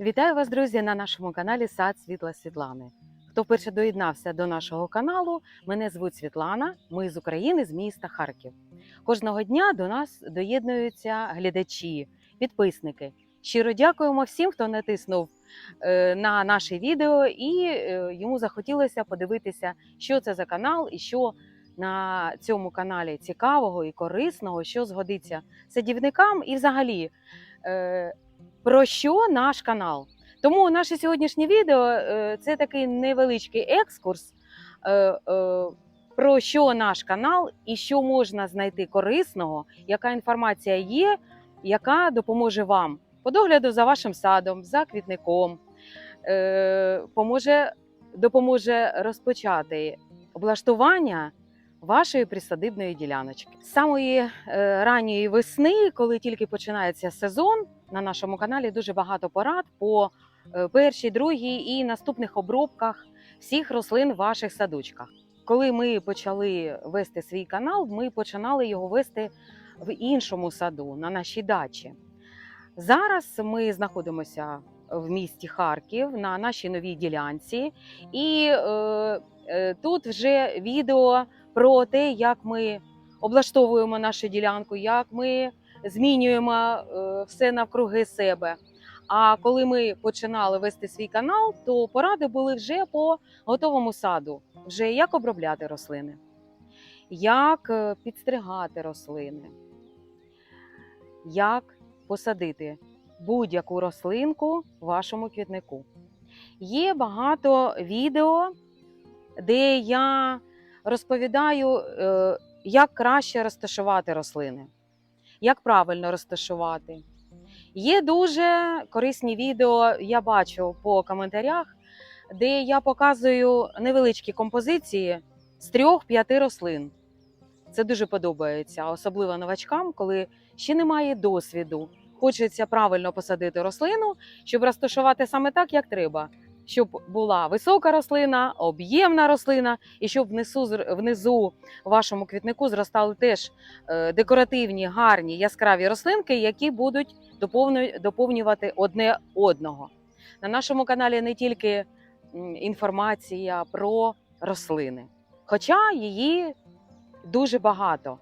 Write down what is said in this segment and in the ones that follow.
Вітаю вас, друзі, на нашому каналі Сад Світла Світлани. Хто вперше доєднався до нашого каналу, мене звуть Світлана. Ми з України, з міста Харків. Кожного дня до нас доєднуються глядачі, підписники. Щиро дякуємо всім, хто натиснув е, на наше відео, і е, йому захотілося подивитися, що це за канал і що на цьому каналі цікавого і корисного, що згодиться садівникам і взагалі. Про що наш канал. Тому наше сьогоднішнє відео е, це такий невеличкий екскурс е, е, про що наш канал і що можна знайти корисного, яка інформація є, яка допоможе вам по догляду за вашим садом, за квітником, поможе, допоможе розпочати облаштування вашої присадибної діляночки. З самої е, ранньої весни, коли тільки починається сезон, на нашому каналі дуже багато порад по е, першій, другій і наступних обробках всіх рослин в ваших садочках. Коли ми почали вести свій канал, ми починали його вести в іншому саду на нашій дачі. Зараз ми знаходимося в місті Харків на нашій новій ділянці, і е, тут вже відео про те, як ми облаштовуємо нашу ділянку, як ми змінюємо е, все навкруги себе. А коли ми починали вести свій канал, то поради були вже по готовому саду, вже як обробляти рослини, як е, підстригати рослини, як посадити будь-яку рослинку в вашому квітнику. Є багато відео, де я розповідаю, е, як краще розташувати рослини, як правильно розташувати. Є дуже корисні відео, я бачу по коментарях, де я показую невеличкі композиції з трьох-п'яти рослин. Це дуже подобається, особливо новачкам, коли ще немає досвіду. Хочеться правильно посадити рослину, щоб розташувати саме так, як треба. Щоб була висока рослина, об'ємна рослина, і щоб внизу, внизу вашому квітнику зростали теж е, декоративні, гарні, яскраві рослинки, які будуть доповнювати одне одного. На нашому каналі не тільки інформація про рослини, хоча її дуже багато.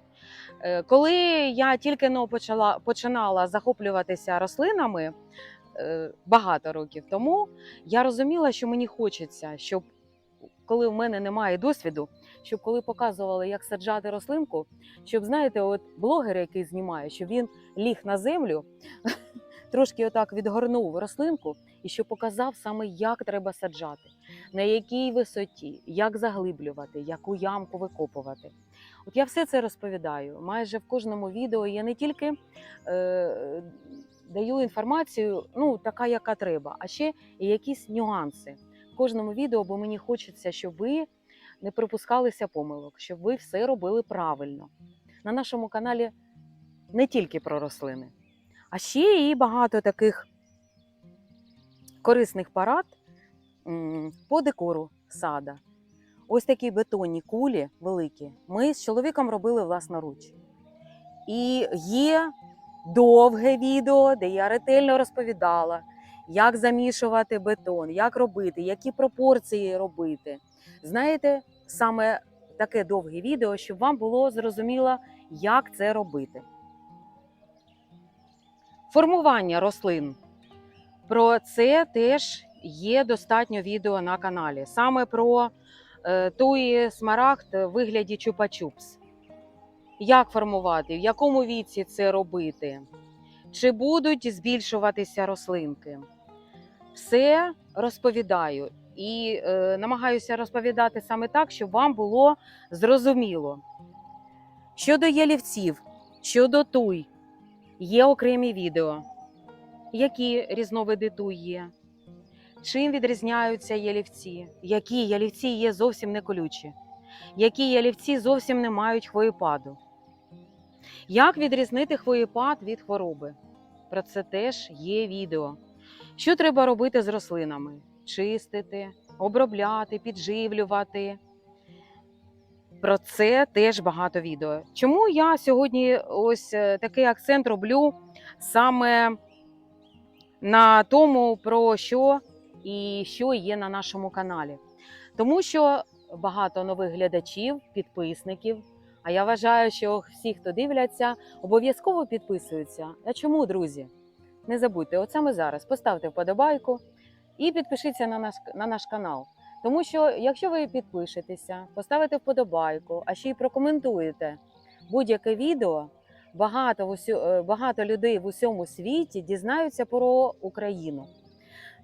Е, Коли я тільки но почала починала захоплюватися рослинами багато років тому, я розуміла, що мені хочеться, щоб коли в мене немає досвіду, щоб коли показували, як саджати рослинку, щоб знаєте, от блогер, який знімає, щоб він ліг на землю, трошки отак відгорнув рослинку і щоб показав саме, як треба саджати, на якій висоті, як заглиблювати, яку ямку викопувати. От я все це розповідаю. Майже в кожному відео я не тільки е, даю інформацію, ну така, яка треба, а ще і якісь нюанси в кожному відео, бо мені хочеться, щоб ви не припускалися помилок, щоб ви все робили правильно. На нашому каналі не тільки про рослини, а ще і багато таких корисних порад м, по декору сада. Ось такі бетонні кулі великі. Ми з чоловіком робили власноруч. І є довге відео, де я ретельно розповідала, як замішувати бетон, як робити, які пропорції робити. Знаєте, саме таке довге відео, щоб вам було зрозуміло, як це робити. Формування рослин. Про це теж є достатньо відео на каналі. Саме про е, той смарагд в вигляді чупа-чупс. Як формувати, в якому віці це робити, чи будуть збільшуватися рослинки. Все розповідаю і е, намагаюся розповідати саме так, щоб вам було зрозуміло. Щодо ялівців, щодо туй, є окремі відео. Які різновиди туй є? Чим відрізняються ялівці? Які ялівці є зовсім не колючі? Які ялівці зовсім не мають хвоєпаду? Як відрізнити хвоєпад від хвороби? Про це теж є відео. Що треба робити з рослинами? Чистити, обробляти, підживлювати. Про це теж багато відео. Чому я сьогодні ось е, такий акцент роблю саме на тому, про що і що є на нашому каналі. Тому що багато нових глядачів, підписників. А я вважаю, що всі, хто дивляться, обов'язково підписуються. А чому, друзі? Не забудьте, от саме зараз поставте вподобайку і підпишіться на наш, на наш канал. Тому що, якщо ви підпишетеся, поставите вподобайку, а ще й прокоментуєте будь-яке відео, багато, е, багато людей в усьому світі дізнаються про Україну.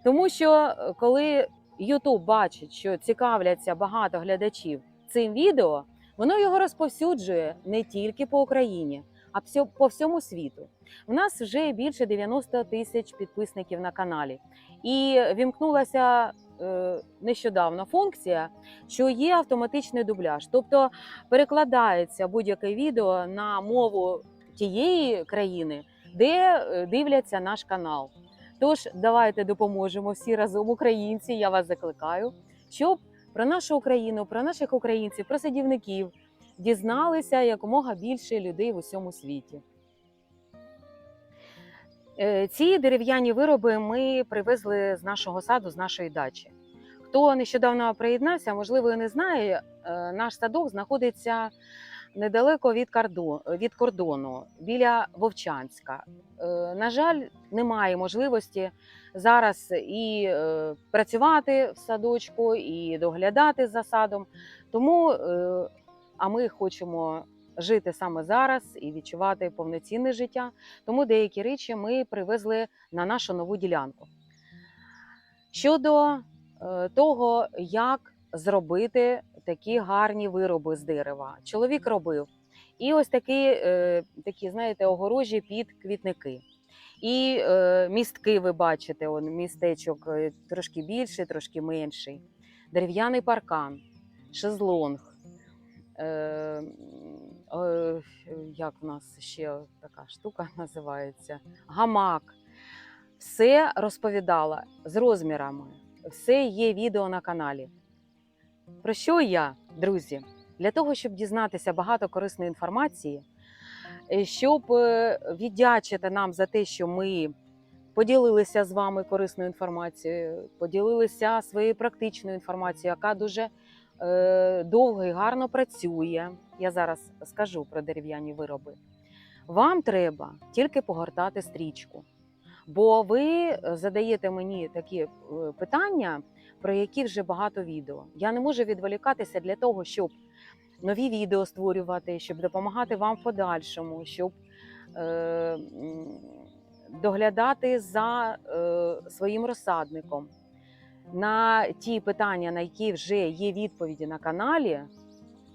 Тому що е, коли YouTube бачить, що цікавляться багато глядачів цим відео, воно його розповсюджує не тільки по Україні, а по всьому світу. У нас вже більше 90 тисяч підписників на каналі. І вімкнулася е, нещодавно функція, що є автоматичний дубляж. Тобто перекладається будь-яке відео на мову тієї країни, де е, дивляться наш канал. Тож давайте допоможемо всі разом, українці. Я вас закликаю, щоб про нашу Україну, про наших українців, про садівників дізналися якомога більше людей в усьому світі. Е, Ці дерев'яні вироби ми привезли з нашого саду, з нашої дачі. Хто нещодавно приєднався, можливо, і не знає, е, наш садок знаходиться недалеко від кордону, від кордону біля Вовчанська. Е, На жаль, немає можливості зараз і е, працювати в садочку, і доглядати за садом. Тому е, а ми хочемо жити саме зараз і відчувати повноцінне життя. Тому деякі речі ми привезли на нашу нову ділянку. Щодо того, як зробити такі гарні вироби з дерева, чоловік робив. І ось такі, е, такі знаєте, огорожі під квітники. І е, містки ви бачите, он, містечок е, трошки більший, трошки менший, дерев'яний паркан, шезлонг. Е, е, як в нас ще така штука називається? Гамак. Все розповідала з розмірами. Все є відео на каналі. Про що я, друзі? Для того, щоб дізнатися багато корисної інформації, е, щоб е, віддячити нам за те, що ми поділилися з вами корисною інформацією, поділилися своєю практичною інформацією, яка дуже е, довго і гарно працює. Я зараз скажу про дерев'яні вироби. Вам треба тільки погортати стрічку. Бо ви задаєте мені такі питання, про які вже багато відео. Я не можу відволікатися для того, щоб нові відео створювати, щоб допомагати вам в подальшому, щоб е, доглядати за е, своїм розсадником. На ті питання, на які вже є відповіді на каналі,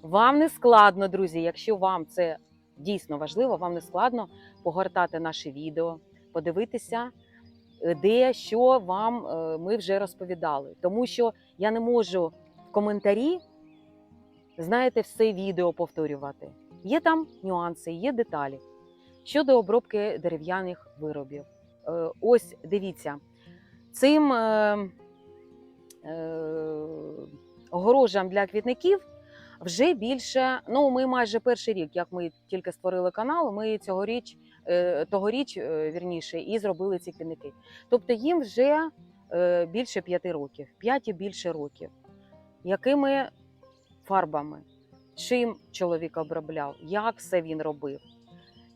вам не складно, друзі. Якщо вам це дійсно важливо, вам не складно погортати наші відео, подивитися, де що вам е, ми вже розповідали. Тому що я не можу в коментарі, знаєте, все відео повторювати. Є там нюанси, є деталі щодо обробки дерев'яних виробів. Е, Ось дивіться, цим е, огорожам для квітників вже більше. Ну, ми майже перший рік, як ми тільки створили канал, ми цьогоріч, тогоріч, е, вірніше, і зробили ці квітники. Тобто їм вже е, більше п'яти років, п'ять і більше років. Якими фарбами? Чим чоловік обробляв? Як все він робив?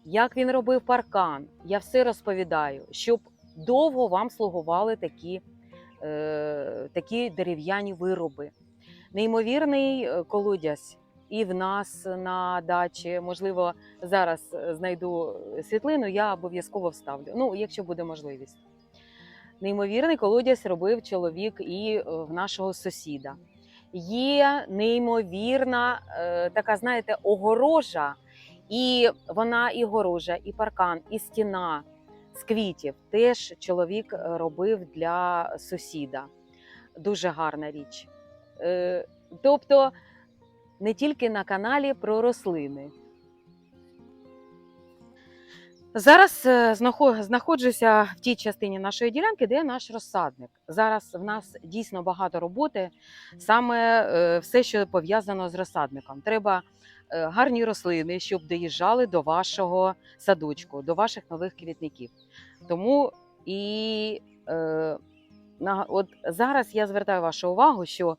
Як він робив паркан? Я все розповідаю, щоб довго вам слугували такі, е, такі дерев'яні вироби. Неймовірний е, колодязь і в нас на дачі. Можливо, зараз е, знайду світлину, я обов'язково вставлю. Ну, якщо буде можливість. Неймовірний колодязь робив чоловік і е, в нашого сусіда. Є неймовірна е, така, знаєте, огорожа, і вона і огорожа, і паркан, і стіна з квітів. Теж чоловік робив для сусіда. Дуже гарна річ. Тобто не тільки на каналі про рослини. Зараз е, знаходжуся в тій частині нашої ділянки, де наш розсадник. Зараз в нас дійсно багато роботи, саме е, все, що пов'язано з розсадником. Треба е, гарні рослини, щоб доїжджали до вашого садочку, до ваших нових квітників. Тому І е, от зараз я звертаю вашу увагу, що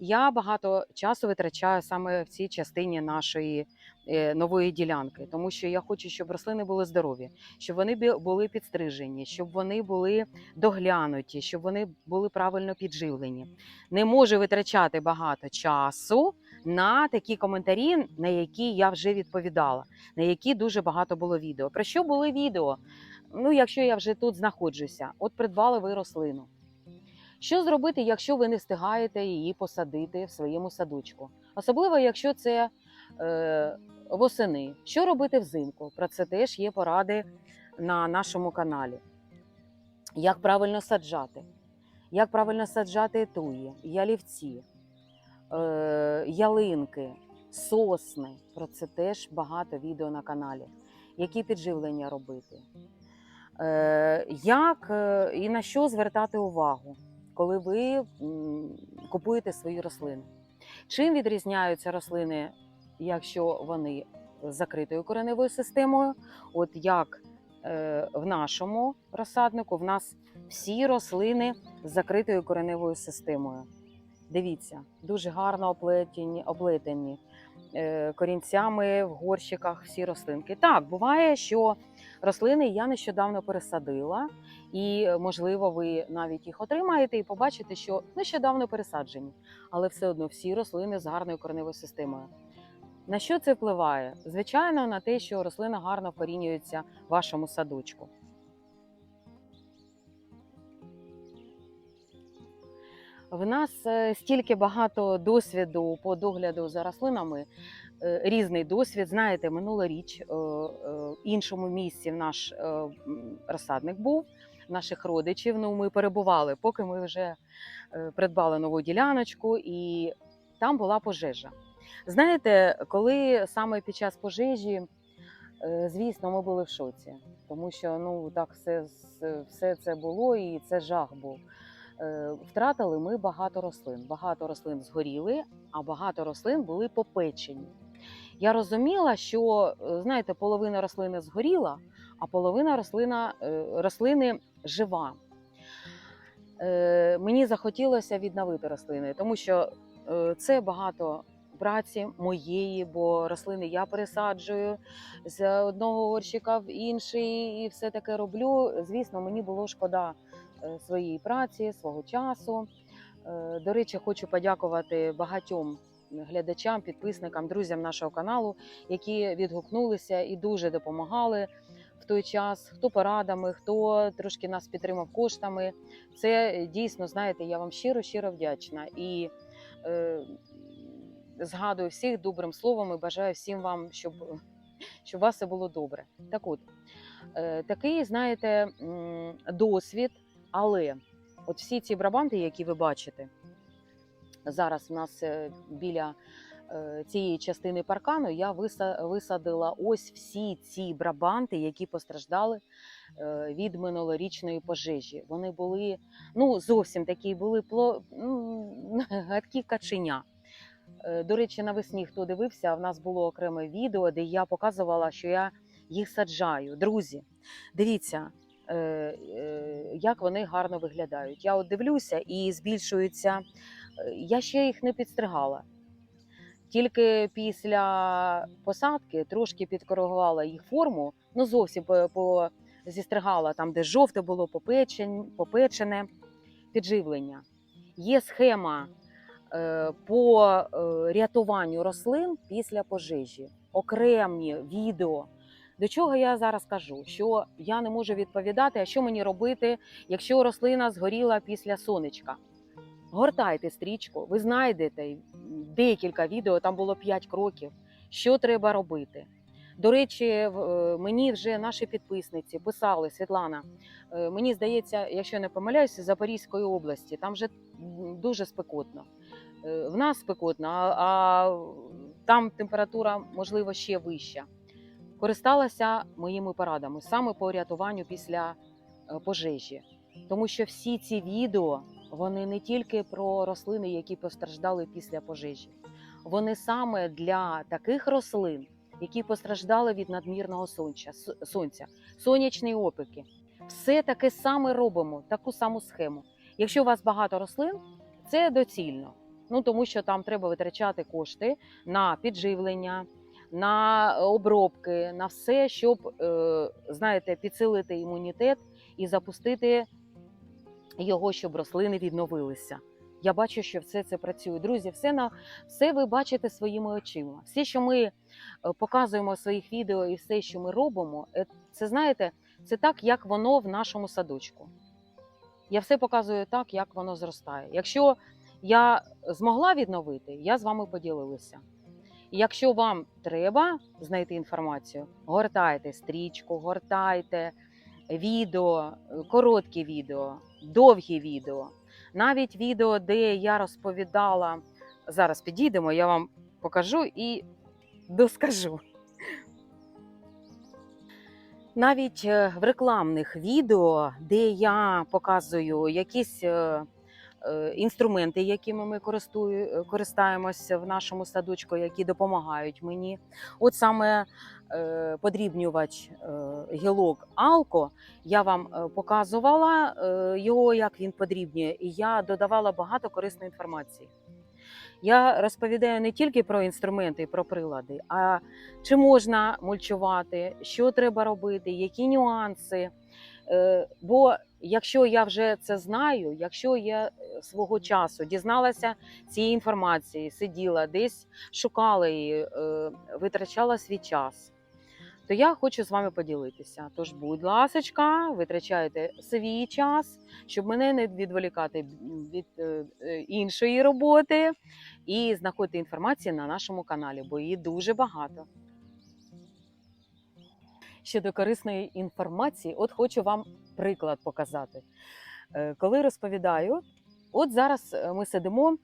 я багато часу витрачаю саме в цій частині нашої е, нової ділянки, тому що я хочу, щоб рослини були здорові, щоб вони були підстрижені, щоб вони були доглянуті, щоб вони були правильно підживлені. Не можу витрачати багато часу на такі коментарі, на які я вже відповідала, на які дуже багато було відео. Про що були відео? Ну, якщо я вже тут знаходжуся, от придбали ви рослину. Що зробити, якщо ви не встигаєте її посадити в своєму садочку? Особливо, якщо це е, восени. Що робити взимку? Про це теж є поради на нашому каналі. Як правильно саджати? Як правильно саджати туї, ялівці, е, ялинки, сосни. Про це теж багато відео на каналі. Які підживлення робити? Е, як е, і на що звертати увагу, коли ви купуєте свої рослини? Чим відрізняються рослини, якщо вони з закритою кореневою системою? От як е, в нашому розсаднику, в нас всі рослини з закритою кореневою системою. Дивіться, дуже гарно оплетені, оплетені корінцями в горщиках всі рослинки. Так, буває, що рослини я нещодавно пересадила, і е, можливо, ви навіть їх отримаєте і побачите, що нещодавно пересаджені, але все одно всі рослини з гарною кореневою системою. На що це впливає? Звичайно, на те, що рослина гарно вкорінюється в вашому садочку. В нас е, стільки багато досвіду по догляду за рослинами, е, різний досвід. Знаєте, минулоріч е, е, в іншому місці наш розсадник був наших родичів. Ну, ми перебували, поки ми вже придбали нову діляночку, і там була пожежа. Знаєте, коли саме під час пожежі, звісно, ми були в шоці, тому що ну так все, все це було, і це жах був. Е, Втратили ми багато рослин. Багато рослин згоріли, а багато рослин були попечені. Я розуміла, що е, знаєте, половина рослини згоріла, а половина рослина, е, рослини жива. Мені захотілося відновити рослини, тому що це багато праці моєї, бо рослини я пересаджую з одного горщика в інший і все таке роблю. Звісно, мені було шкода своєї праці, свого часу. Е, До речі, хочу подякувати багатьом глядачам, підписникам, друзям нашого каналу, які відгукнулися і дуже допомагали в той час. Хто порадами, хто трошки нас підтримав коштами. Це дійсно, знаєте, я вам щиро щиро вдячна і е, згадую всіх добрим словом і бажаю всім вам, щоб, щоб у вас все було добре. Так от, е, такий, знаєте, досвід, але от всі ці брабанти, які ви бачите, зараз в нас е, біля е, цієї частини паркану я висадила ось всі ці брабанти, які постраждали е, від минулорічної пожежі. Вони були ну зовсім такі були пло... ну, гадкі каченя. До речі, навесні, хто дивився, в нас було окреме відео, де я показувала, що я їх саджаю. Друзі, дивіться, як вони гарно виглядають. Я от дивлюся і збільшуються. Е, Я ще їх не підстригала. Тільки після посадки трошки підкоригувала їх форму, ну зовсім по, зістригала там, де жовте було попечен, попечене підживлення. Є схема е, по е, рятуванню рослин після пожежі, окремі відео. До чого я зараз кажу? Що я не можу відповідати, а що мені робити, якщо рослина згоріла після сонечка. Гортайте стрічку, ви знайдете декілька відео, там було 5 кроків, що треба робити. До речі, е, мені вже наші підписниці писали Світлана. е, Мені здається, якщо не помиляюся, Запорізької області там вже дуже спекотно. Е, В нас спекотно, а там температура, можливо, ще вища. Користалася моїми порадами саме по рятуванню після е, пожежі, тому що всі ці відео вони не тільки про рослини, які постраждали після пожежі, вони саме для таких рослин, які постраждали від надмірного сонця, сонця, сонячні опіки. все таке саме робимо, таку саму схему. Якщо у вас багато рослин, це доцільно. Ну тому що там треба витрачати кошти на підживлення, на обробки, на все, щоб е, знаєте, підсилити імунітет і запустити його, щоб рослини відновилися. Я бачу, що все це працює. Друзі, все на все ви бачите своїми очима. Все, що ми е, показуємо в своїх відео, і все, що ми робимо, е, це знаєте, це так, як воно в нашому садочку. Я все показую так, як воно зростає. Якщо я змогла відновити, я з вами поділилася. Якщо вам треба знайти інформацію, гортайте стрічку, гортайте відео, короткі відео, довгі відео. Навіть відео, де я розповідала, зараз підійдемо, я вам покажу і доскажу. Навіть е, в рекламних відео, де я показую якісь е, інструменти, якими ми користую, е, користаємося в нашому садочку, які допомагають мені. От саме е, подрібнювач е, гілок Алко, я вам е, показувала е, його, як він подрібнює, і я додавала багато корисної інформації. Я розповідаю не тільки про інструменти про прилади, а чи можна мульчувати, що треба робити, які нюанси. Е, Бо якщо я вже це знаю, якщо я е, свого часу дізналася цієї інформації, сиділа десь шукала її, е, витрачала свій час, то я хочу з вами поділитися. Тож, будь ласочка, витрачайте свій час, щоб мене не відволікати від е, іншої роботи, і знаходьте інформацію на нашому каналі, бо її дуже багато. Щодо корисної інформації, от хочу вам приклад показати. Е, Коли розповідаю, от зараз е, ми сидимо,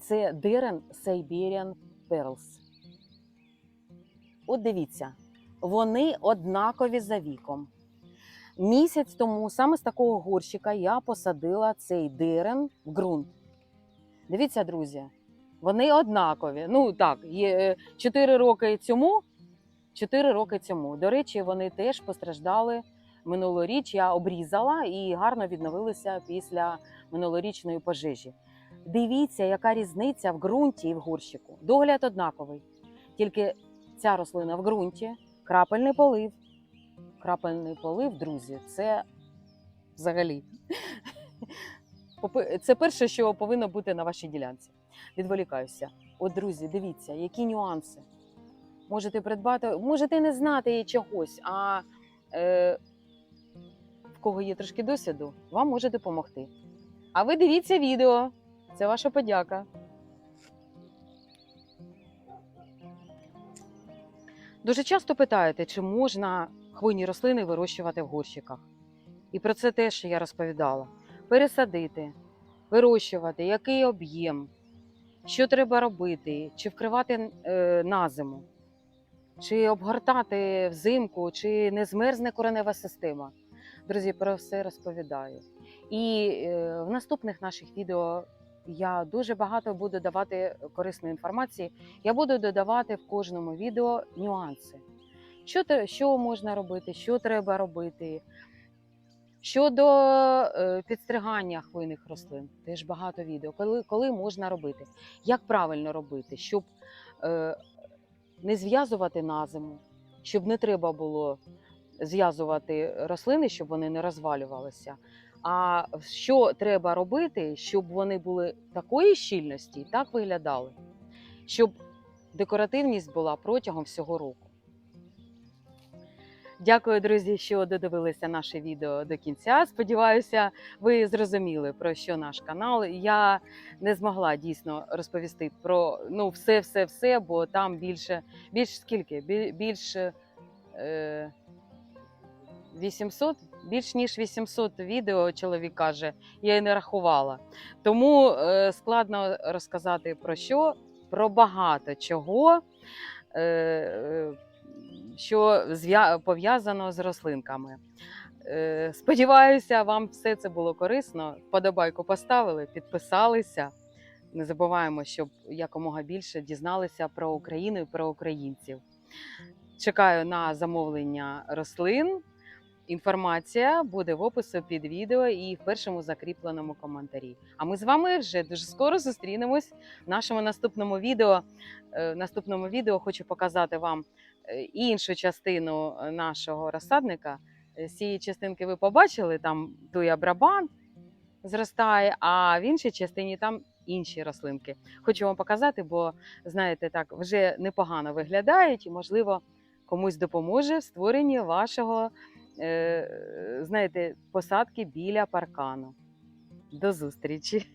це Дерен Siberian Pearls. От дивіться, вони однакові за віком. Місяць тому саме з такого горщика я посадила цей дерен в ґрунт. Дивіться, друзі, вони однакові. Ну так, є 4 роки цьому. 4 роки цьому. До речі, вони теж постраждали минулоріч. Я обрізала і гарно відновилися після минулорічної пожежі. Дивіться, яка різниця в ґрунті і в горщику. Догляд однаковий. Тільки ця рослина в ґрунті, крапельний полив. Крапельний полив, друзі, це взагалі. Це перше, що повинно бути на вашій ділянці. Відволікаюся. От, друзі, дивіться, які нюанси. Можете придбати, можете не знати чогось, а е, кого є трошки досвіду, вам може допомогти. А ви дивіться відео. Це ваша подяка. Дуже часто питаєте, чи можна хвойні рослини вирощувати в горщиках. І про це теж я розповідала. Пересадити, вирощувати, який об'єм, що треба робити, чи вкривати е, на зиму, чи обгортати взимку, чи не змерзне коренева система. Друзі, про все розповідаю. І е, в наступних наших відео я дуже багато буду давати корисної інформації. Я буду додавати в кожному відео нюанси. Що, що можна робити, що треба робити. Щодо е, підстригання хвойних рослин, теж багато відео, коли, коли можна робити, як правильно робити, щоб е, не зв'язувати на зиму, щоб не треба було зв'язувати рослини, щоб вони не розвалювалися. А що треба робити, щоб вони були такої щільності і так виглядали, щоб декоративність була протягом всього року. Дякую, друзі, що додивилися наше відео до кінця. Сподіваюся, ви зрозуміли про що наш канал. Я не змогла дійсно розповісти про ну все, все, все, бо там більше, більш скільки? Бі- Більше е, 800? Більш ніж 800 відео чоловік каже, я і не рахувала. Тому е, складно розказати про що, про багато чого. Е, е, що пов'язано з рослинками. Сподіваюся, вам все це було корисно. Вподобайку поставили, підписалися. Не забуваємо, щоб якомога більше дізналися про Україну і про українців. Чекаю на замовлення рослин. Інформація буде в описі під відео і в першому закріпленому коментарі. А ми з вами вже дуже скоро зустрінемось в нашому наступному відео. Е, В наступному відео хочу показати вам е, іншу частину е, нашого розсадника. З цієї частинки ви побачили, там туя брабан зростає, а в іншій частині там інші рослинки. Хочу вам показати, бо знаєте, так вже непогано виглядають, і можливо комусь допоможе в створенні вашого, знаєте, посадки біля паркану. До зустрічі!